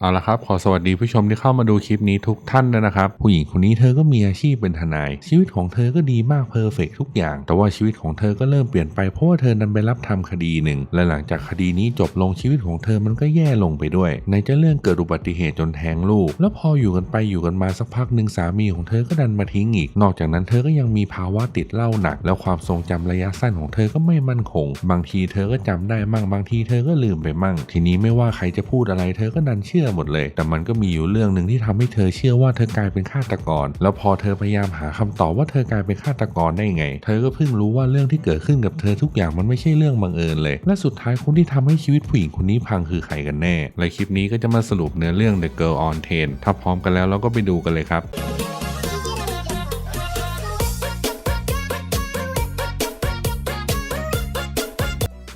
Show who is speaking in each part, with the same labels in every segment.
Speaker 1: เอาละครับขอสวัสดีผู้ชมที่เข้ามาดูคลิปนี้ทุกท่านด้วยนะครับ ผู้หญิงคนนี้เธอก็มีอาชีพเป็นทนาย ชีวิตของเธอก็ดีมากเพอร์เฟกทุกอย่าง แต่ว่าชีวิตของเธอก็เริ่มเปลี่ยนไปเพราะว่าเธอนั้นไปรับทำคดีหนึ่ง และหลังจากคดีนี้จบลงชีวิตของเธอมันก็แย่ลงไปด้วย ในจะเรื่องเกิดอุบัติเหตุจนแท้งลูก แล้วพออยู่กันไปอยู่กันมาสักพักหนึ่งสามีของเธอก็ดันมาทิ้งอีก นอกจากนั้นเธอก็ยังมีภาวะติดเหล้าหนัก แล้วความทรงจำระยะสั้นของเธอก็ไม่มั่นคง บางทีเธอก็จำได้มั่งบางทีเธอก็ลืมไปมั่ง ทีนี้ไม่ว่าใครจะพูดอะไรเธอก็ดันเชื่อหมดเลย แต่มันก็มีอยู่เรื่องหนึ่งที่ทำให้เธอเชื่อว่าเธอกลายเป็นฆาตกร แล้วพอเธอพยายามหาคำตอบว่าเธอกลายเป็นฆาตกรได้ไง เธอก็เพิ่งรู้ว่าเรื่องที่เกิดขึ้นกับเธอทุกอย่างมันไม่ใช่เรื่องบังเอิญเลย และสุดท้ายคนที่ทำให้ชีวิตผู้หญิงคนนี้พังคือใครกันแน่ และคลิปนี้ก็จะมาสรุปเนื้อเรื่อง The Girl on Train ถ้าพร้อมกันแล้วเราก็ไปดูกันเลยครับ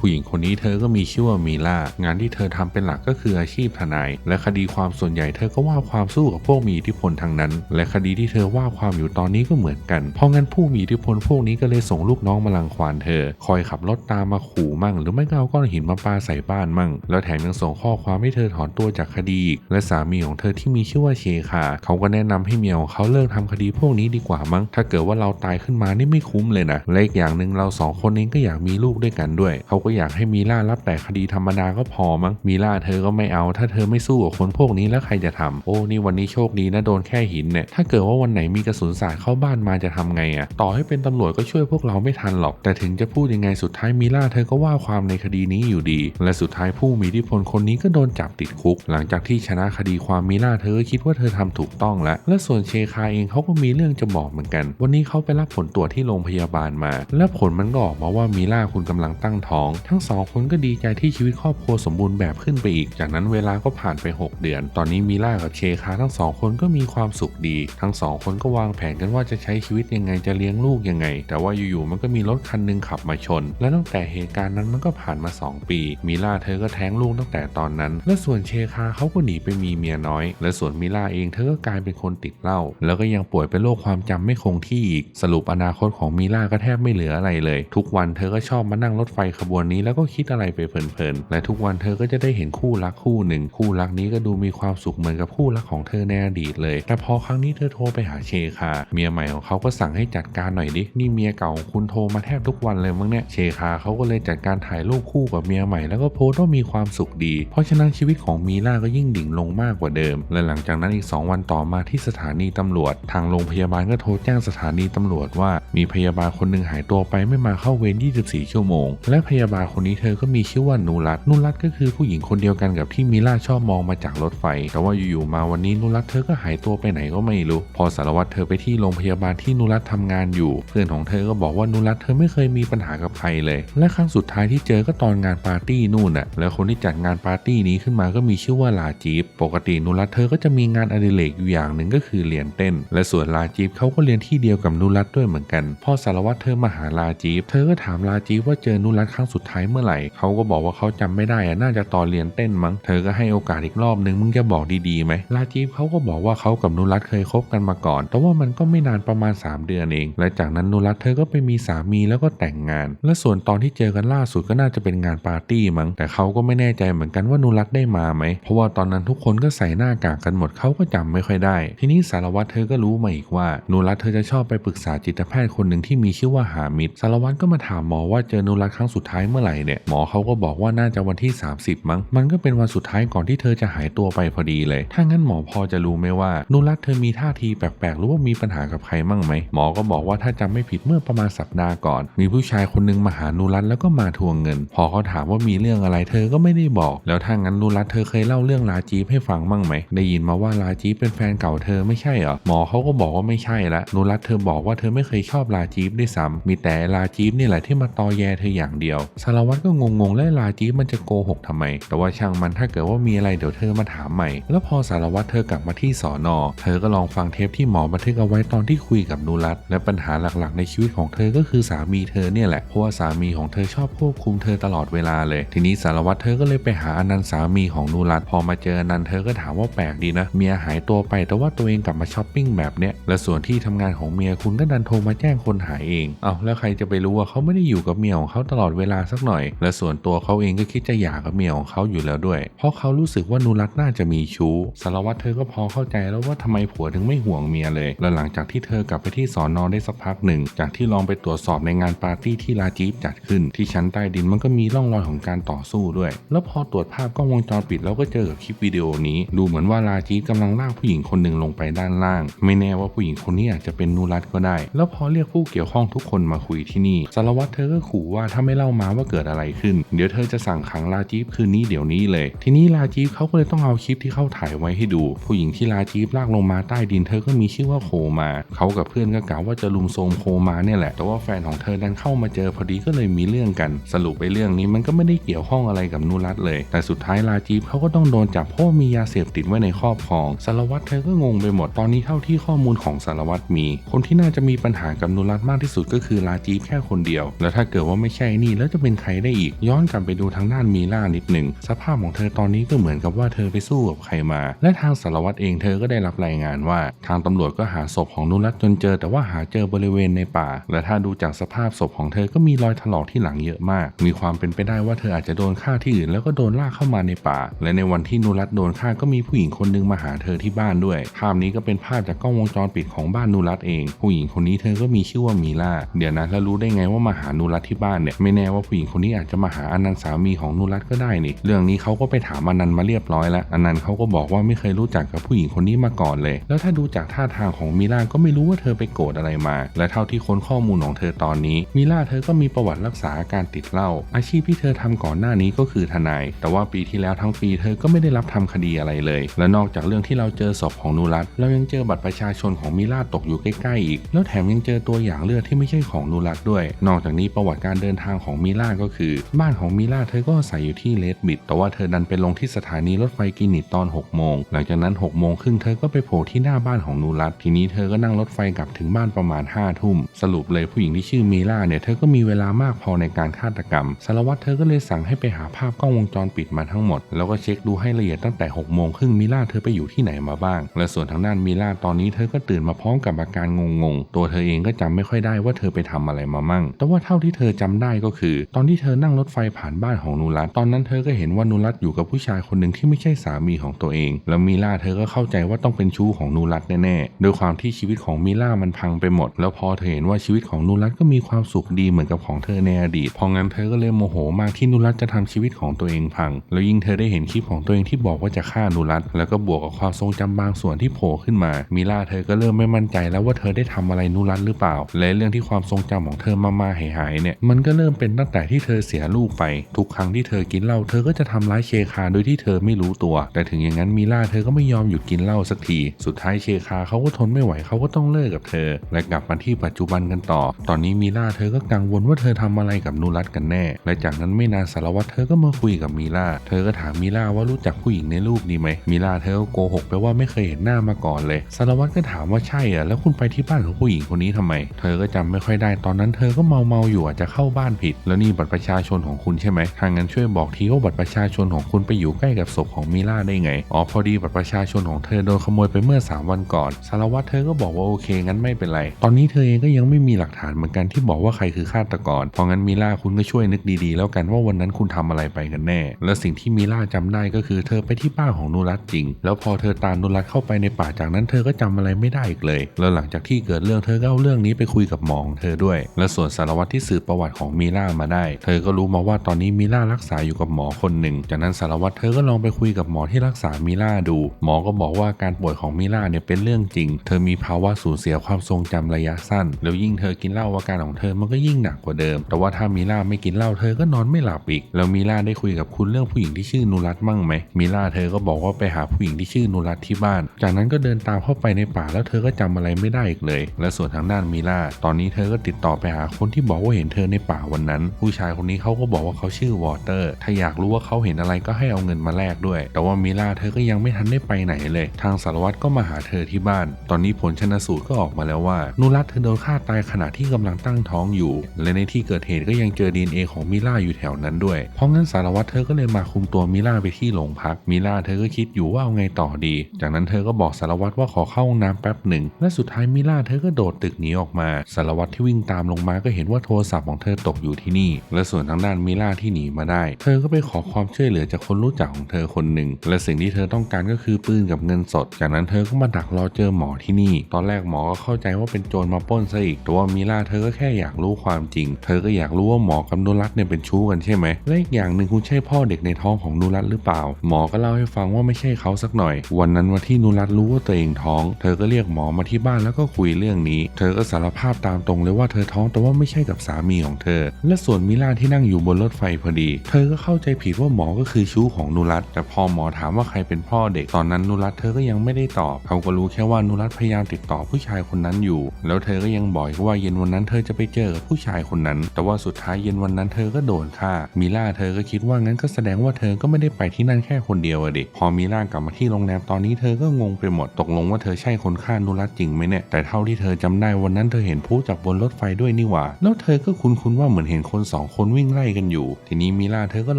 Speaker 1: ผู้หญิงคนนี้เธอก็มีชื่อว่ามีล่างานที่เธอทำเป็นหลักก็คืออาชีพทนาย และคดีความส่วนใหญ่เธอก็ว่าความสู้กับพวกมีอิทธิพลทางนั้น และคดีที่เธอว่าความอยู่ตอนนี้ก็เหมือนกัน เพราะงั้นผู้มีอิทธิพลพวกนี้ก็เลยส่งลูกน้องมาลังควานเธอ คอยขับรถตามมาขู่มั่ง หรือไม่ก็เอาก้อนหินมาปาใส่บ้านมั่ง แล้วแถมยังส่งข้อความให้เธอถอนตัวจากคดีอีกและสามีของเธอที่มีชื่อว่าเชคาเขาก็แนะนำให้เมียของเขาเลิกทำคดีพวกนี้ดีกว่ามั้ง ถ้าเกิดว่าเราตายขึ้นมานี่ไม่คุ้มเลยนะและอีกอย่างหนึ่งเราสองคนเองก็อยากมีลูกด้วยกันด้วย เขาก็อยากให้มีล่ารับแต่คดีธรรมดาก็พอมั้งมีล่าเธอก็ไม่เอา ถ้าเธอไม่สู้กับคนพวกนี้แล้วใครจะทำโอ้นี่วันนี้โชคดีนะโดนแค่หินเนี่ยถ้าเกิดว่าวันไหนมีกระสุนสาดเข้าบ้านมาจะทำไงอะต่อให้เป็นตำรวจก็ช่วยพวกเราไม่ทันหรอก แต่ถึงจะพูดยังไงสุดท้ายมีล่าเธอก็ว่าความในคดีนี้อยู่ดี และสุดท้ายผู้มีอิทธิพลคนนี้ก็โดนจับติดคุก หลังจากที่ชนะคดีความมีล่าเธอก็คิดว่าเธอทำถูกต้องแล้ว และส่วนเชคาเองเขาก็มีเรื่องจะบอกเหมือนกัน วันนี้เขาไปรับผลตรวจที่โรงพยาบาลมา และผลมันก็ออกมาว่ามีล่าคุณกำลังตั้งท้องทั้งสองคนก็ดีใจที่ชีวิตครอบครัวสมบูรณ์แบบขึ้นไปอีก จากนั้นเวลาก็ผ่านไป 6 เดือน ตอนนี้มีล่ากับเชคาทั้งสองคนก็มีความสุขดี ทั้งสองคนก็วางแผนกันว่าจะใช้ชีวิตยังไงจะเลี้ยงลูกยังไง แต่ว่าอยู่ๆมันก็มีรถคันหนึงขับมาชน และตั้งแต่เหตุการณ์นั้นมันก็ผ่านมา 2 ปีมีล่าเธอก็แท้งลูกตั้งแต่ตอนนั้น และส่วนเชคาเขาก็หนีไปมีเมียน้อย และส่วนมิล่าเองเธอก็กลายเป็นคนติดเหล้าแล้วก็ยังป่วยเป็นโรคความจำไม่คงที่อีก สรุปอนาคตของมิล่าก็แทบไม่เหลืออะไรเลย ทุกวันเธอก็ชอบมานั่งรถไฟขบวนนี้แล้วก็คิดอะไรไปเพลินๆ และทุกวันเธอก็จะได้เห็นคู่รักคู่หนึ่ง คู่รักนี้ก็ดูมีความสุขเหมือนกับคู่รักของเธอในอดีตเลย แต่พอครั้งนี้เธอโทรไปหาเชคา เมียใหม่ของเขาก็สั่งให้จัดการหน่อยดิ นี่เมียเก่าของคุณโทรมาแทบทุกวันเลยมั้งเนี่ย เชคาเขาก็เลยจัดการถ่ายรูปคู่กับเมียใหม่แล้วก็โพสต์ว่ามีความสุขดี เพราะฉะนั้นชีวิตของมีล่าก็ยิ่งดิ่งลงมากกว่าเดิม และหลังจากนั้นอีก 2 วันต่อมาที่สถานีตำรวจ ทางโรงพยาบาลก็โทรแจ้งสถานีตำรวจว่า มีพยาบาลคนหนึ่งหายตัวไปไม่มาเข้าเวร 24 ชั่วโมง และพยาบาลคนนี้เธอก็มีชื่อว่านูรัตนูรัตก็คือผู้หญิงคนเดียวกันกับที่มิล่าชอบมองมาจากรถไฟ แต่ว่าอยู่ๆมาวันนี้นูรัตเธอก็หายตัวไปไหนก็ไม่รู้ พอสารวัตรเธอไปที่โรงพยาบาลที่นูรัตทำงานอยู่ เพื่อนของเธอก็บอกว่านูรัตเธอไม่เคยมีปัญหากับใครเลย และครั้งสุดท้ายที่เจอก็ตอนงานปาร์ตี้นู่นน่ะ แล้วคนที่จัดงานปาร์ตี้นี้ขึ้นมาก็มีชื่อว่าลาจีฟปกตินูรัตเธอก็จะมีงานอดิเรกอยู่อย่างหนึ่งก็คือเรียนเต้น และส่วนลาจีฟเขาก็เรียนที่เดียวกับนูรัตด้วยเหมือนกัน พอสารวัตรเธอมาหาลาจีฟเธอก็ถามลาจีฟว่าเจอนูรัตครั้งสุดท้ายเมื่อไหร่เขาก็บอกว่าเขาจำไม่ได้อะน่าจะตอนเรียนเต้นมั้ง เธอก็ให้โอกาสอีกรอบนึงมึงจะบอกดีๆไหมลาจีฟเขาก็บอกว่าเขากับนูรัตเคยคบกันมาก่อน แต่ว่ามันก็ไม่นานประมาณ 3 เดือนเอง และจากนั้นนูรัตเธอก็ไปมีสามีแล้วก็แต่งงาน และส่วนตอนที่เจอกันล่าสุดก็น่าจะเป็นงานปาร์ตี้มั้ง แต่เขาก็ไม่แน่ใจเหมือนกันว่านูรัตได้มาไหม เพราะว่าตอนนั้นทุกคนก็ใส่หน้ากากกันหมดเขาก็จำไม่ค่อยได้ ทีนี้สารวัตรเธอก็รู้มาอีกว่านูรัตเธอจะชอบไปปรึกษาจิตแพทย์คนหนึ่งที่มีชื่อว่าหามิดสารวัตรก็มาถามหมอว่าเจอนูรัตครั้งสุดท้ายเมื่อไหร่เนี่ยหมอเขาก็บอกว่าน่าจะวันที่ 30 มั้ง มันก็เป็นวันสุดท้ายก่อนที่เธอจะหายตัวไปพอดีเลย ถ้างั้นหมอพอจะรู้ไหมว่านูรัตเธอมีท่าทีแปลกๆ หรือว่ามีปัญหากับใครมั่งไหม หมอก็บอกว่าถ้าจำไม่ผิดเมื่อประมาณสัปดาห์ก่อน มีผู้ชายคนหนึงมาหานูรัตแล้วก็มาทวงเงิน พอเขาถามว่ามีเรื่องอะไรเธอก็ไม่ได้บอก แล้วถ้างั้นนูรัตเธอเคยเล่าเรื่องลาจีฟให้ฟังมั่งไหม ได้ยินมาว่าลาจีฟเป็นแฟนเก่าเธอไม่ใช่เหรอ หมอเขาก็บอกว่าไม่ใช่ละนูรัตเธอบอกว่าเธอไม่เคยชอบลาจีฟด้วยซ้ำมีแต่ลาจีนี่แหละที่มาตอแยเธออย่างเดียวสารวัตรก็งงๆและลาจีมันจะโกหกทำไม แต่ว่าช่างมันถ้าเกิดว่ามีอะไรเดี๋ยวเธอมาถามใหม่ แล้วพอสารวัตรเธอกลับมาที่สอนอ เธอก็ลองฟังเทปที่หมอบันทึกเอาไว้ตอนที่คุยกับนูรัตและปัญหาหลักๆ ในชีวิตของเธอก็คือสามีเธอเนี่ยแหละ เพราะว่าสามีของเธอชอบควบคุมเธอตลอดเวลาเลย ทีนี้สารวัตรเธอก็เลยไปหาอนันต์สามีของนูรัตพอมาเจออนันต์เธอก็ถามว่าแปลกดีนะ เมียหายตัวไปแต่ว่าตัวเองกลับมาช้อปปิ้งแบบเนี้ย และส่วนที่ทำงานของเมียคุณก็ดันโทรมาแจ้งคนหายเอง เอาแล้วใครจะไปรู้ว่าเขาไม่ได้อยู่กับเมียของเขาตลอดเวลาสักหน่อย และส่วนตัวเขาเองก็คิดจะหย่ากับเมียของเขาอยู่แล้วด้วย เพราะเขารู้สึกว่านุรัตน่าจะมีชู้สารวัตรเธอก็พอเข้าใจแล้วว่าทำไมผัวถึงไม่ห่วงเมียเลย และหลังจากที่เธอกลับไปที่สอนอได้สักพักหนึ่ง จากที่ลองไปตรวจสอบในงานปาร์ตี้ที่ลาจีฟจัดขึ้น ที่ชั้นใต้ดินมันก็มีร่องรอยของการต่อสู้ด้วย แล้วพอตรวจภาพกล้องวงจรปิดแล้วก็เจอกับคลิปวิดีโอนี้ ดูเหมือนว่าลาจีฟกำลังลากผู้หญิงคนหนึ่งลงไปด้านล่าง ไม่แน่ว่าผู้หญิงคนนี้อาจจะเป็นนูรัตก็ได้ แล้วพอเรียกผู้เกี่ยวข้องทุกคนมาคุยที่นี่สารวัตรเธอก็ขู่ว่าถ้าไม่เล่ามาว่าเกิดอะไรขึ้น เดี๋ยวเธอจะสั่งขังลาจีฟคืนนี้เดี๋ยวนี้เลย ทีนี้ลาจีฟเขาก็เลยต้องเอาคลิปที่เขาถ่ายไว้ให้ดู ผู้หญิงที่ลาจีฟลากลงมาใต้ดินเธอก็มีชื่อว่าโคมา เขากับเพื่อนก็กล่าวว่าจะลุมโทมโคมาเนี่ยแหละ แต่ว่าแฟนของเธอดันเข้ามาเจอพอดีก็เลยมีเรื่องกัน สรุปไปเรื่องนี้มันก็ไม่ได้เกี่ยวข้องอะไรกับนูรัตเลย แต่สุดท้ายลาจีฟเขาก็ต้องโดนจับเพราะมียาเสพติดไว้ในครอบครอง สารวัตรเธอก็งงไปหมด ตอนนี้เท่าที่ข้อมูลของสารวัตรมี คนที่น่าจะมีปัญหากับนูรัตมากที่สุดก็คือลาจีฟแค่คนเดียว แล้วถ้าเกิดว่าไม่ใช่นี่แล้วจะเป็นใครได้อีก ย้อนกลับไปดูทางด้านมีล่านิดหนึ่งสภาพของเธอตอนนี้ก็เหมือนกับว่าเธอไปสู้กับใครมา และทางสารวัตรเองเธอก็ได้รับรายงานว่า ทางตำรวจก็หาศพของนุรัตจนเจอ แต่ว่าหาเจอบริเวณในป่า และถ้าดูจากสภาพศพของเธอก็มีรอยถลอกที่หลังเยอะมาก มีความเป็นไปได้ว่าเธออาจจะโดนฆ่าที่อื่นแล้วก็โดนลากเข้ามาในป่า และในวันที่นุรัตโดนฆ่าก็มีผู้หญิงคนหนึงมาหาเธอที่บ้านด้วยภาพนี้ก็เป็นภาพจากกล้องวงจรปิดของบ้านนุรัตเอง ผู้หญิงคนนี้เธอก็มีชื่อว่ามีล่าเดี๋ยวนะแล้วรู้ได้ไงว่ามาหานุรัตที่บ้านเนี่ยไม่แน่ว่าผู้หญิงคนนี้อาจจะมาหาอนันต์สามีของนุรัตก็ได้นี่ เรื่องนี้เขาก็ไปถามอนันต์มาเรียบร้อยแล้วอนันต์เขาก็บอกว่าไม่เคยรู้จักกับผู้หญิงคนนี้มาก่อนเลย แล้วถ้าดูจากท่าทางของมิล่าก็ไม่รู้ว่าเธอไปโกรธอะไรมา และเท่าที่ค้นข้อมูลของเธอตอนนี้มิล่าเธอก็มีประวัติรักษาอาการติดเหล้าอาชีพที่เธอทำก่อนหน้านี้ก็คือทนาย แต่ว่าปีที่แล้วทั้งปีเธอก็ไม่ได้รับทำคดีอะไรเลย และนอกจากเรื่องที่เราเจอศพของนุรัตเรายังเจอบัตรประชาชนของมิล่าตกอยู่ใกล้ๆอีก แล้วแถมยังเจอตัวอย่างเลือดที่ไม่ใช่ของนุรัตด้วย นอกจากนี้ประวัติการเดินทางของมิล่าก็คือบ้านของมิล่าเธอก็อาศัยอยู่ที่เลดบิดแต่ว่าเธอดันไปลงที่สถานีรถไฟกินิตตอน6โมงหลังจากนั้น6โมงครึ่งเธอก็ไปโผล่ที่หน้าบ้านของนูรัตทีนี้เธอก็นั่งรถไฟกลับถึงบ้านประมาณ5ทุ่มสรุปเลยผู้หญิงที่ชื่อมิล่าเนี่ยเธอก็มีเวลามากพอในการฆาตกรรมสารวัตรเธอก็เลยสั่งให้ไปหาภาพกล้องวงจรปิดมาทั้งหมด แล้วก็เช็คดูให้ละเอียดตั้งแต่6โมงครึ่งมิล่าเธอไปอยู่ที่ไหนมาบ้าง และส่วนทางด้านมิล่าตอนนี้เธอก็ตื่นมาพร้อมกับอาการงงๆตัวเธอเองก็จำไม่ค่อยได้ว่าเธอไปทำอะไรมามั่ง แต่ว่าเท่าที่เธอจำได้ก็คือตอนที่เธอนั่งรถไฟผ่านบ้านของนูรัตตอนนั้นเธอก็เห็นว่านูรัตอยู่กับผู้ชายคนหนึ่งที่ไม่ใช่สามีของตัวเอง แล้วมิล่าเธอก็เข้าใจว่าต้องเป็นชู้ของนูรัตแน่ๆโดยความที่ชีวิตของมิล่ามันพังไปหมด แล้วพอเธอเห็นว่าชีวิตของนูรัตก็มีความสุขดีเหมือนกับของเธอในอดีตพราะงั้นเธอก็เลยโมโหมากที่นูรัตจะทำชีวิตของตัวเองพัง แล้วยิ่งเธอได้เห็นคลิปของตัวเองที่บอกว่าจะฆ่านูรัตแล้วก็บวกกับความทรงจำบางส่วนที่โผล่ขึ้นมามิล่าเธอก็เริ่มไม่มั่นใจแล้วว่าเธอได้ทำอะไรนูรัตหรือเปล่า และเรื่องที่ความทรงจำของเธอมามาหายหายๆเนี่ยมันก็เริ่มเป็นตั้งแต่ที่เธอเสียลูกไป ทุกครั้งที่เธอกินเหล้าเธอก็จะทำร้ายเชคาโดยที่เธอไม่รู้ตัว แต่ถึงอย่างนั้นมิล่าเธอก็ไม่ยอมหยุดกินเหล้าสักที สุดท้ายเชคาเขาก็ทนไม่ไหวเขาก็ต้องเลิกกับเธอ และกลับมาที่ปัจจุบันกันต่อ ตอนนี้มิล่าเธอก็กังวลว่าเธอทำอะไรกับนูรัตกันแน่ และจากนั้นไม่นานสารวัตรเธอก็มาคุยกับมิล่า เธอก็ถามมิล่าว่ารู้จักผู้หญิงในรูปนี้ไหมมิล่าเธอก็โกหกไปว่าไม่เคยเห็นหน้ามาก่อนเลยสารวัตรก็ถามว่าใช่อะแล้วคุณไปที่บ้านของผู้หญิงคนนี้ทำไม เธอก็จำไม่ค่อยได้ตอนนั้นเธอก็เมาเมาอยู่อาจจะเข้าบ้านผิด แล้วนี่บัตรประชาชนของคุณใช่ไหมทางนั้นช่วยบอกทีว่าบัตรประชาชนของคุณไปอยู่ใกล้กับศพของมิล่าได้ไง อ๋อพอดีบัตรประชาชนของเธอโดนขโมยไปเมื่อ 3 วันก่อน สารวัตรเธอก็บอกว่าโอเคงั้นไม่เป็นไร ตอนนี้เธอเองก็ยังไม่มีหลักฐานเหมือนกันที่บอกว่าใครคือฆาตกร เพราะงั้นมิล่าคุณก็ช่วยนึกดีๆ แล้วกันว่าวันนั้นคุณทำอะไรไปกันแน่ และสิ่งที่มิล่าจำได้ก็คือเธอไปที่บ้านของนูรัตจริง แล้วพอเธอตามนูรัตเข้าไปในป่าจากนั้นเธอก็จำอะไรไม่ได้อีกเลย แล้วหลังจากที่เกิดเรื่องเธอก็เอาเรื่องนี้ไปคุยกับหมอของเธอด้วย และส่วนสารวัตรที่สืบประวัติของมิล่ามาได้เธอก็รู้มาว่าตอนนี้มิล่ารักษาอยู่กับหมอคนหนึ่ง จากนั้นสารวัตรเธอก็ลองไปคุยกับหมอที่รักษามิล่าดู หมอก็บอกว่าการป่วยของมิล่าเนี่ยเป็นเรื่องจริง เธอมีภาวะสูญเสียความทรงจำระยะสั้น แล้วยิ่งเธอกินเหล้าอาการของเธอมันก็ยิ่งหนักกว่าเดิม แต่ว่าถ้ามิล่าไม่กินเหล้าเธอก็นอนไม่หลับอีก แล้วมิล่าได้คุยกับคุณเรื่องผู้หญิงที่ชื่อนูรัตมั่งไหมมิล่าเธอก็บอกว่าไปหาผู้หญิงที่ชื่อนูรัตที่บ้าน จากนั้นก็เดินตามเข้าไปในป่าแล้วเธอก็จำอะไรไม่ได้อีกเลย และส่วนทางด้านมิล่าตอนนี้เธอก็ติดต่อไปหาคนที่บอกว่าเห็นเธอในป่าวันนั้นผู้ชายคนนี้เขาก็บอกว่าเขาชื่อวอเตอร์ ถ้าอยากรู้ว่าเขาเห็นอะไรก็ให้เอาเงินมาแลกด้วย แต่ว่ามิล่าเธอก็ยังไม่ทันได้ไปไหนเลย ทางสารวัตรก็มาหาเธอที่บ้าน ตอนนี้ผลชนสูตรก็ออกมาแล้วว่านูรัตเธอโดนฆ่าตายขณะที่กำลังตั้งท้องอยู่ และในที่เกิดเหตุก็ยังเจอดีเอของมิล่าอยู่แถวนั้นด้วย เพราะงั้นสารวัตรเธอก็เลยมาคุมตัวมิล่าไปที่โรงพัก มิล่าเธอก็คิดอยู่ว่าเอาไงต่อดี จากนั้นเธอก็บอกสารวัตรว่าขอเข้าห้องน้ำแป๊บหนึ่ง และสุดท้ายมิล่าเธอก็โดดตึกหนีออกมา สารวัตรที่วิ่งตามลงมาก็เห็นว่าโทรศัพท์ของเธอตกอยู่ที่นี่และส่วนทางด้านมิล่าที่หนีมาได้ เธอก็ไปขอความช่วยเหลือจากคนรู้จักของเธอคนหนึ่ง และสิ่งที่เธอต้องการก็คือปืนกับเงินสด จากนั้นเธอก็มาดักรอเจอหมอที่นี่ ตอนแรกหมอก็เข้าใจว่าเป็นโจรมาป้นซะอีกแต่ว่ามิล่าเธอก็แค่อยากรู้ความจริง เธอก็อยากรู้ว่าหมอกับนุรัตเนี่ยเป็นชู้กันใช่ไหมและอีกอย่างหนึ่งคุณใช่พ่อเด็กในท้องของนุรัตหรือเปล่า หมอก็เล่าให้ฟังว่าไม่ใช่เขาสักหน่อย วันนั้นวันที่นุรัตรู้ว่าตัวเองท้อง เธอก็เรียกหมอมาที่บ้านแล้วก็คุยเรื่องนี้ เธอก็สารภาพตามตรงเลยว่าเธอท้องแต่ว่าไม่ใช่กับสามีของเธอ และส่วนมิล่าที่นั่งอยู่บนรถไฟพอดี เธอก็เข้าใจผิดว่าหมอก็คือชู้ของนุรัตแต่พอหมอถามว่าใครเป็นพ่อเด็กตอนนั้นนุรัตเธอก็ยังไม่ได้ตอบเขาก็รู้แค่ว่านุรัตพยายามติดต่อผู้ชายคนนั้นอยู่ แล้วเธอก็ยังบอกว่าเย็นวันนั้นเธอจะไปเจอกับผู้ชายคนนั้น แต่ว่าสุดท้ายเย็นวันนั้นเธอก็โดนฆ่ามิล่าเธอก็คิดว่างั้นก็แสดงว่าเธอก็ไม่ได้ไปที่นั่นแค่คนเดียวอะดิพอมิล่ากลับมาที่โรงแรมตอนนี้เธอก็งงไปหมดตกลงว่าเธอใช่คนฆ่านุรัตจริงไหมเนี่ยแต่เท่าที่เธอจำได้วันนั้นเธอเห็นผู้จากบนรถไฟด้วยนี่หว่า แล้วเธอก็คุ้นๆว่าเหมือนเห็นคนสองคนวิ่งไล่กันอยู่ ทีนี้มิล่าเธอก็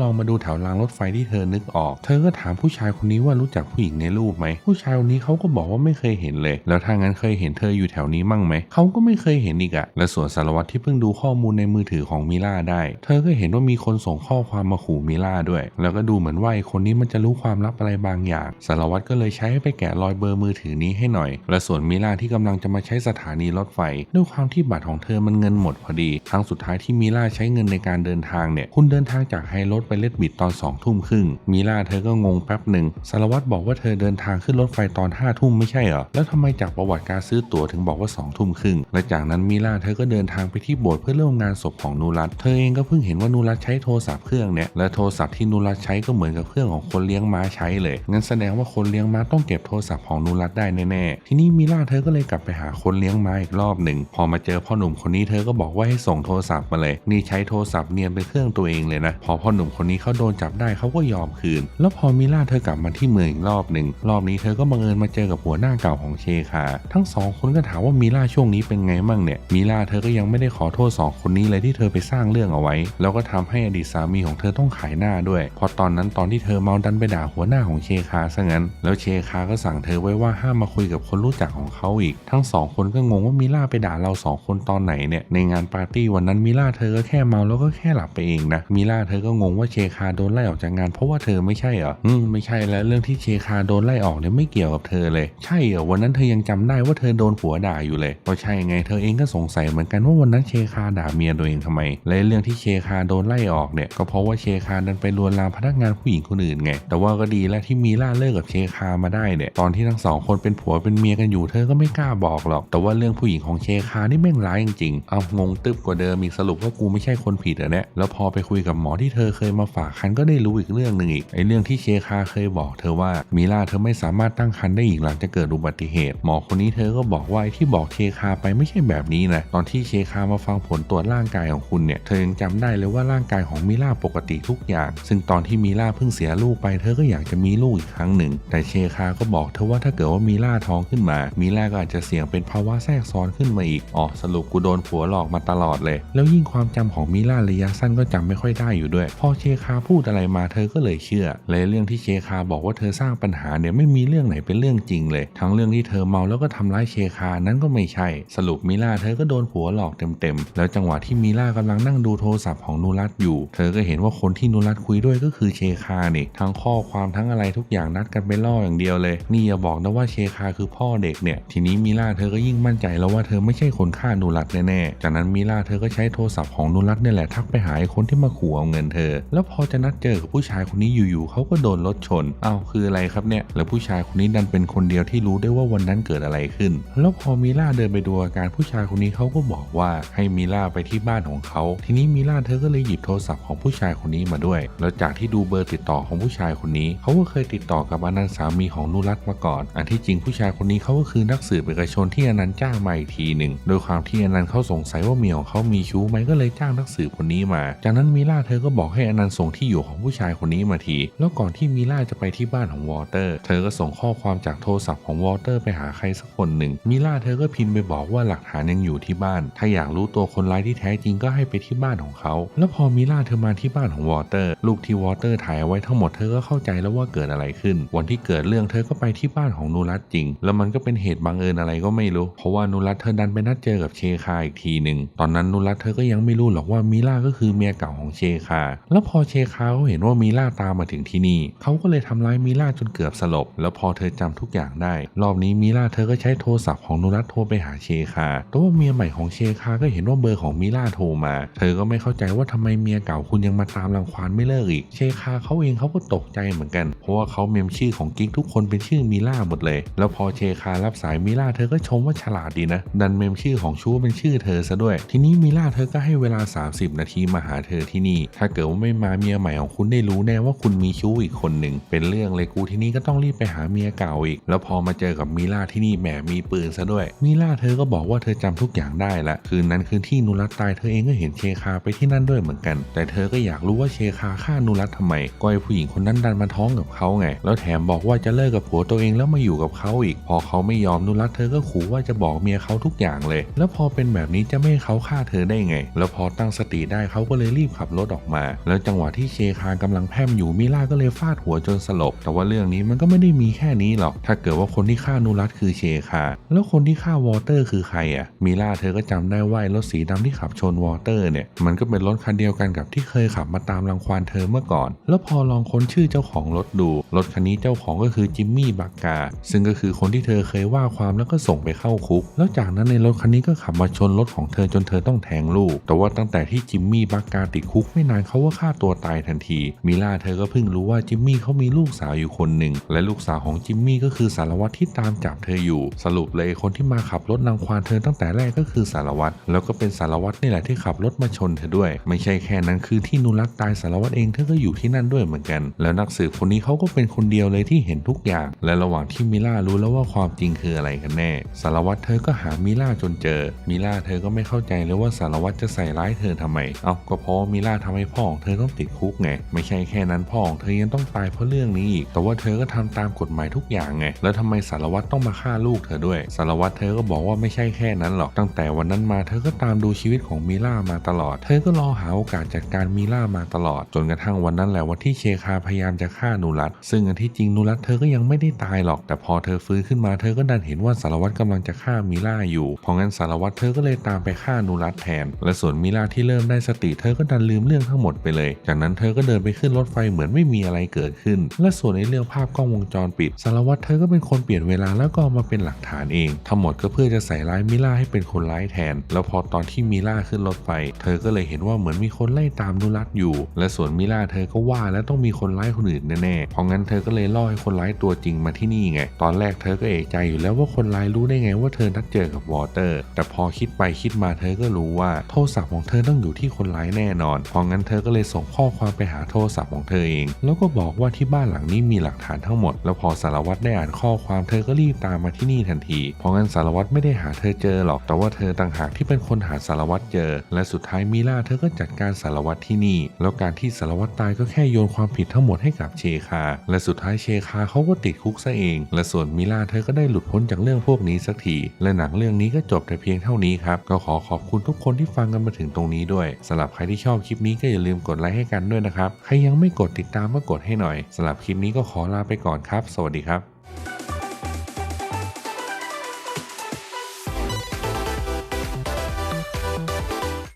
Speaker 1: ลองมาดูแถวรางรถไฟที่เธอนึกออก เธอก็ถามผู้ชายคนนี้ว่ารู้จักผู้หญิงในรูปไหม ผู้ชายคนนี้เขาก็บอกว่าไม่เคยเห็นเลย แล้วถ้างั้นเคยเห็นเธออยู่แถวนี้มั่งไหม เขาก็ไม่เคยเห็นอีกอะและส่วนสารวัตรที่เพิ่งดูข้อมูลในมือถือของมิล่าได้ เธอก็เห็นว่ามีคนส่งข้อความมาขู่มิล่าด้วย แล้วก็ดูเหมือนว่าไอคนนี้มันจะรู้ความลับอะไรบางอย่าง สารวัตรก็เลยใช้ให้ไปแกะรอยเบอร์มือถือนี้ให้หน่อย และส่วนมิล่าที่กำลังจะมาใช้สถานีรถไฟ ด้วยความที่บัตรของเธอมันเงินหมดพอดี ครั้งสุดท้ายที่มิล่าใช้เงินในการเดินทางเนี่ยคุณเดินทางจากไฮรถไปเลดบิดตอน2องทุ่มครึ่งมิล่าเธอก็งงแป๊บหนึ่งสารวัตรบอกว่าเธอเดินทางขึ้นรถไฟตอน5้าทุ่มไม่ใช่เหรอแล้วทำไมจากประวัติการซื้อตั๋วถึงบอกว่า2องทุ่มครึ่งและจากนั้นมิล่าเธอก็เดินทางไปที่โบสถ์เพื่อเร่วมงานศพของนูรัตเธอเองก็เพิ่งเห็นว่านูรัตใช้โทรศัพท์เครื่องเนี่ยและโทรศัพท์ที่นูรัตใช้ก็เหมือนกับเครื่องของคนเลี้ยงม้าใช้เลยงั้นแสดงว่าคนเลี้ยงม้าต้องเก็บโทรศัพท์ของนูรัตได้แน่ๆทีนี้มิล่าเธอก็เลยกลับไปหาคนเลี้ยงม้าอีกรอบหนึ่งพอมาเจอพ่อหนุ่มคนนี้เธอก็บอกว่าให้ส่งโทรศัพท์มาเลยนี่ใช้โทรศัพท์เนียนเป็นเครื่องตัวเองเลยนะ พอพ่อหนุ่มคนนี้เขาโดนจับได้เขาก็ยอมคืน แล้วพอมิล่าเธอกลับมาที่เมืองอีกรอบหนึ่งรอบนี้เธอก็บังเอิญมาเจอกับหัวหน้าเก่าของเชคา ทั้งสองคนก็ถามว่ามิล่าช่วงนี้เป็นไงมั่งเนี่ยมิล่าเธอก็ยังไม่ได้ขอโทษสองคนนี้เลยที่เธอไปสร้างเรื่องเอาไว้ แล้วก็ทำให้อดีตสามีของเธอต้องขายหน้าด้วยพราะตอนนั้นตอนที่เธอเมาดันไปด่าหัวหน้าของเชคาซะงั้น แล้วเชคาก็สั่งเธอไว้ว่าห้ามมาคุยกับคนรู้จักของเขาอีก ทั้งสองคนก็งงว่ามิล่าไปด่าเราสองคนตอนไหนเนี่ยในงานปาร์ตี้วันนั้นมิล่าเธอก็แค่เมาแล้วก็แค่หลับไปเองนะมิล่าเธอก็งงว่าเชคาโดนไล่ออกจากงาน เพราะว่าเธอไม่ใช่เหรออืมไม่ใช่แล้วเรื่องที่เชคาโดนไล่ออกเนี่ยไม่เกี่ยวกับเธอเลย ใช่เหรอวันนั้นเธอยังจำได้ว่าเธอโดนผัวด่าอยู่เลยก็ใช่ไงเธอเองก็สงสัยเหมือนกันว่าวันนั้นเชคาด่าเมียตัวเองทำไมและเรื่องที่เชคาโดนไล่ออกเนี่ยก็เพราะว่าเชคาดันไปลวนลามพนักงานผู้หญิงคนอื่นไง แต่ว่าก็ดีแล้วที่มีล่าเลิกกับเชคามาได้เนี่ยตอนที่ทั้งสองคนเป็นผัวเป็นเมียกันอยู่เธอก็ไม่กล้าบอกหรอก แต่ว่าเรื่องผู้หญิงของเชคานี่แม่งร้ายจริงๆเอางงตึบกว่าเดิมอีกสรุปว่ากูไม่ใช่คนผิดเหรอเนี่ยแล้วพอไปคุยกับหมอที่เธอเคยมาฝากคันก็ได้รู้อีกเรื่องหนึ่งอีกไอ้เรื่องที่เชคาเคยบอกเธอว่ามีล่าเธอไม่สามารถตั้งครรภ์ได้อีกหลังจากเกิดอุบัติเหตุ หมอคนนี้เธอก็บอกว่าไอ้ที่บอกเชคาไปไม่ใช่แบบนี้นะตอนที่เชคามาฟังผลตรวจร่างกายของคุณเนี่ยเธอยังจำได้เลยว่าร่างกายของมิล่าปกติทุกอย่าง ซึ่งตอนที่มิล่าเพิ่งเสียลูกไป เธอก็อยากจะมีลูกอีกครั้งหนึ่ง แต่เชคาก็บอกเธอว่าถ้าเกิดว่ามิล่าท้องขึ้นมามิล่าก็อาจจะเสี่ยงเป็นภาวะแทรกซ้อนขึ้นมาอีกอ๋อสรุปกูโดนผัวหลอกมาตลอดเลย แล้วยิ่งความจำของมิล่าระยะสั้นก็จำไม่ค่อยได้อยู่ด้วย พอเชคาพูดอะไรมาเธอก็เลยเชื่อและเรื่องที่เชคาบอกว่าเธอสร้างปัญหาเนี่ยไม่มีเรื่องไหนเป็นเรื่องจริงเลย ทั้งเรื่องที่เธอเมาแล้วก็ทำร้ายเชคานั้นก็ไม่ใช่ สรุปมิล่าเธอก็โดนผัวหลอกเต็มๆแล้วจังหวะที่มิล่ากำลังนั่งดูโทรศัพท์ของนูรัตอยู่ เธอก็เห็นว่าคนที่นูรัตคุยด้วยก็คือเชคาเนี่ยทั้งข้อความทั้งอะไรทุกอย่างนัดกันไปล่ออย่างเดียวเลย นี่อย่าบอกนะว่าเชคาคือพ่อเด็กเนี่ย ทีนี้มิล่าเธอก็ยิ่งมั่นใจแล้วว่าเธอไม่ใช่คนฆ่านูรัตแน่ๆจากนั้นมิล่าเธอก็ใช้โทรศัพท์ของนูรัตเนี่ยแหละทักไปหาไอ้คนที่มาขู่เอาเงินเธอ แล้วพอจะนัดเจอกับผู้ชายคนนี้อยู่ๆเขาก็โดนรถชน เอาคืออะไรครับเนี่ย แล้วผู้ชายคนนี้ดันเป็นคนเดียวที่รู้ได้ว่าวันนั้นเกิดอะไรขึ้น แล้วพอมิล่าเดินไปดูอาการผู้ชายคนนี้เขาก็บอกว่าให้มิล่าไปที่บ้านของเขา ทีนี้มิล่าเธอก็เลยหยิบโทรศัพท์ของผู้ชายคนนี้มาด้วย แล้วจากที่ดูเบอร์ติดต่อของผู้ชายคนนี้เขาก็เคยติดต่อกับอนันต์สามีของนุรัตมาก่อน อันที่จริงผู้ชายคนนี้เขาก็คือนักสืบเอกชนที่อนันต์จ้างมาอีกทีหนึ่งโดยความที่อนันต์เขาสงสัยว่าเมียของเขามีชู้ไหมก็เลยจ้างนักสืบคนนี้มา จากนั้นมิล่าเธอก็บอกให้อนันต์ส่งที่อยู่ของผู้ชายคนนี้มาที แล้วก่อนที่มิล่าจะไปที่บ้านของวอเตอร์ เธอก็ส่งข้อความจากโทรศัพท์ของวอเตอร์ไปหาใครสักคนหนึ่ง มิล่าเธอก็พิมพ์ไปบอกว่าหลักฐานยังอยู่ที่บ้าน ถ้าอยากรู้ตัวคนร้ายที่แท้จริงก็ให้ไปที่บ้านของเขา แล้วพอมิล่าเธอมาที่บ้านของวอเตอร์ ลูกที่วอเตอร์ถ่ายเอาไว้ทั้งหมดเธอก็เข้าใจแล้วว่าเกิดอะไรขึ้น วันที่เกิดเรื่องเธอก็ไปที่บ้านของนูรัตจริง แล้วมันก็เป็นเหตุบังเอิญอะไรก็ไม่รู้ เพราะว่านูรัตเธอดันไปนัดเจอกับเชคาอีกทีหนึ่งตอนนั้นนูรัตเธอก็ยังไม่รู้หรอกว่ามิล่าก็คือเมียเก่าของเชคา แล้วพอเชคาเขาเห็นว่ามิล่าตามมาถึงที่นี่ เขาก็เลยทำร้ายมิล่าจนเกือบสลบ แล้วพอเธอจำทุกอย่างได้ รอบนี้มิล่าเธอก็ใช้โทรศัพท์ของนุรัตโทรไปหาเชคา แต่ว่าเมียใหม่ของเชคาก็เห็นว่าเบอร์ของมิล่าโทรมา เธอก็ไม่เข้าใจว่าทำไมเมียเก่าคุณยังมาตามรังควานไม่เลิกอีก เชคาเขาเองเขาก็ตกใจเหมือนกัน เพราะว่าเขาเมมชื่อของกิ๊กทุกคนเป็นชื่อมิล่าหมดเลย แล้วพอเชคารับสายมิล่าเธอก็ชมว่าฉลาดดีนะ ดันเมมชื่อของชู้เป็นชื่อเธอซะด้วย ทีนี้มิล่าเธอก็ให้เวลา 30นาทีมาหาเธอที่นี่ ถ้าเกิดว่าไม่มาเมียใหม่ของคุณได้รู้แน่ว่าคุณมีชู้อีกคนหนึ่ง เป็นเรื่องเลยกูที่นี่ก็ต้องรีบไปหาเมียเก่าอีก แล้วพอมาเจอกับมิล่าที่นี่แหมมีปืนซะด้วย มิล่าเธอก็บอกว่าเธอจำทุกอย่างได้ละ คืนนั้นคืนที่นุรัตตายเธอเองก็เห็นเชคาไปที่นั่นด้วยเหมือนกัน แต่เธอก็อยากรู้ว่าเชคาฆ่านุรัตทำไมก็ไอ้ผู้หญิงคนนั้นดันมาท้องกับเขาไง แล้วแถมบอกว่าจะเลิกกับผัวตัวเองแล้วมาอยู่กับเขาอีก พอเขาไม่ยอมนุรัตเธอก็ขู่ว่าจะบอกเมียเขาทุกอย่างเลย แล้วพอเป็นแบบนี้จะไม่ให้เขาฆ่าเธอได้ไง แล้วพอตั้งสติได้เขาก็เลยรีบขับรถออกมา แล้วจังหวะที่เชคากำลังแพมอยู่มิล่าก็เลยฟาดหัวจนสลบ แต่ว่าเรื่องนี้มันก็ไม่ได้มีแค่นี้หรอก ถ้าเกิดว่าคนที่ฆ่านุรัตคือเชคาแล้วคนที่ฆ่าวอเตอร์คือใครอะมิล่าเธอก็จำได้ว่ารถสีดำที่ขับชนวอเตอร์เนี่ยมันก็เป็นรถคันเดียวกันกับที่เคยขับมาตามรังควานเธอเมื่อก่อน แล้วพอลองค้นชื่อเจ้าของรถดูรถคันนี้เจ้าของก็คือจิมมี่บักกาซึ่งก็คือคนที่เธอเคยว่าความแล้วก็ส่งไปเข้าคุก แล้วจากนั้นในรถคันนี้ก็ขับมาชนรถของเธอจนเธอต้องแทงลูก แต่ว่าตั้งแต่ที่จิมมี่บักกาติดคุกไม่นานเขาก็ฆ่าตัวตายทันที มิล่าเธอก็เพิ่งรู้ว่าจิมมี่เขามีลูกสาวอยู่คนหนึ่ง และลูกสาวของจิมมี่ก็คือสารวัตรที่ตามจับเธออยู่ สรุปเลยคนที่มาขับรถรังควานเธอตั้งแต่แรกก็คือสารวัตรแล้วก็เป็นสารวัตรนี่แหละที่ขับรถมาชนเธอด้วย ไม่ใช่แค่นั้นคือที่นุรัตตายสารวัตรเองเธอก็อยู่ที่นั่นด้วยเหมือนกัน แล้วนักสืบคนนี้เขาก็เป็นคนเดียวเลยที่เห็นทุกอย่าง และระหว่างที่มิล่ารู้แล้วว่าความจริงคืออะไรกันแน่ สารวัตรเธอก็หามิล่าจนเจอ มิล่าเธอก็ไม่เข้าใจเลยว่าสารวัตรจะใส่ร้ายเธอทำไม เอ้าก็เพราะมิล่าทำให้พ่อของเธอต้องติดคุกไง ไม่ใช่แค่นั้นพ่อของเธอยังต้องตายเพราะเรื่องนี้อีก แต่ว่าเธอก็ทำตามกฎหมายทุกอย่างไง แล้วทำไมสารวัตรต้องมาฆ่าลูกเธอด้วย สารวัตรเธอก็บอกว่าไม่ใช่แค่นั้นหรอก ตั้งแต่วันนั้นมาเธอก็ตามดูชีวิตของมิล่ามาตลอด เธอก็รอหาโอกาสจัดการมิล่ามาตลอด จนกระทั่งวันนั้นแหละวันที่เชคาพยายามจะฆ่านูรัตซึ่งอันที่จริงนูรัตเธอก็ยังไม่ได้ตายหรอก แต่พอเธอฟื้นขึ้นมาเธอก็ดันเห็นว่าสารวัตรกำลังจะฆ่ามิล่าอยู่ เพราะงั้นสารวัตรเธอก็เลยตามไปฆ่านูรัตแทน และส่วนมิล่าที่เริ่มได้สติเธอก็ดันลืมเรื่องทั้งหมดไปเลย จากนั้นเธอก็เดินไปขึ้นรถไฟเหมือนไม่มีอะไรเกิดขึ้น และส่วนในเรื่องภาพกล้องวงจรปิดสารวัตรเธอก็เป็นคนเปลี่ยนเวลาแล้วก็มาเป็นหลักฐานเอง ทั้งหมดก็เพื่อจะใส่ร้ายมิล่าให้เป็นคนร้ายแทน แล้วพอตอนที่มิล่าขึ้นรถไฟ เธอก็เลยเห็นว่าเหมือนมีคนไล่ตามนุรัตอยู่ และส่วนมิล่าเธอก็ว่าแล้วต้องมีคนร้ายคนอื่นแน่ๆ เพราะงั้นเธอก็เลยล่อให้คนร้ายตัวจริงมาที่นี่ไง ตอนแรกเธอก็เอะใจอยู่แล้วว่าคนร้ายรู้ได้ไงว่าเธอนัดเจอกับวอเตอร์ แต่พอคิดไปคิดมาเธอก็รู้ว่าโทรศัพท์ของเธอต้องอยู่ที่คนร้ายแน่นอน เพราะงั้นเธอก็เลยส่งข้อความไปหาโทรศัพท์ของเธอเอง แล้วก็บอกว่าที่บ้านหลังนี้มีหลักฐานทั้งหมด แล้วพอสารวัตรได้อ่านข้อความเธอก็รีบตามมาที่นี่ทันที เพราะงั้นสารวัตรไม่ได้หาเธอเจอหรอก แต่ว่าเธอต่างหากที่เป็นคนหาสารวัตรเจอ และสุดท้ายมิล่าเธอก็จัดการสารวัตรที่นี่ แล้วการที่สารวัตรตายก็แค่โยนความผิดทั้งหมดให้กับเชคา และสุดท้ายเชคาเขาก็ติดคุกซะเอง และส่วนมิล่าเธอก็ได้หลุดพ้นจากเรื่องพวกนี้สักที และหนังเรื่องนี้ก็จบแต่เพียงเท่านี้ครับ ก็ขอขอบคุณทุกคนที่ฟังกันมาถึงตรงนี้ด้วยสำหรับใครที่ชอบคลิปนี้ก็อย่าลืมกดไลค์ให้กันด้วยนะครับ ใครยังไม่กดติดตามก็กดให้หน่อยสำหรับคลิปนี้ก็ขอลาไปก่อนครับ สวัสดีครับ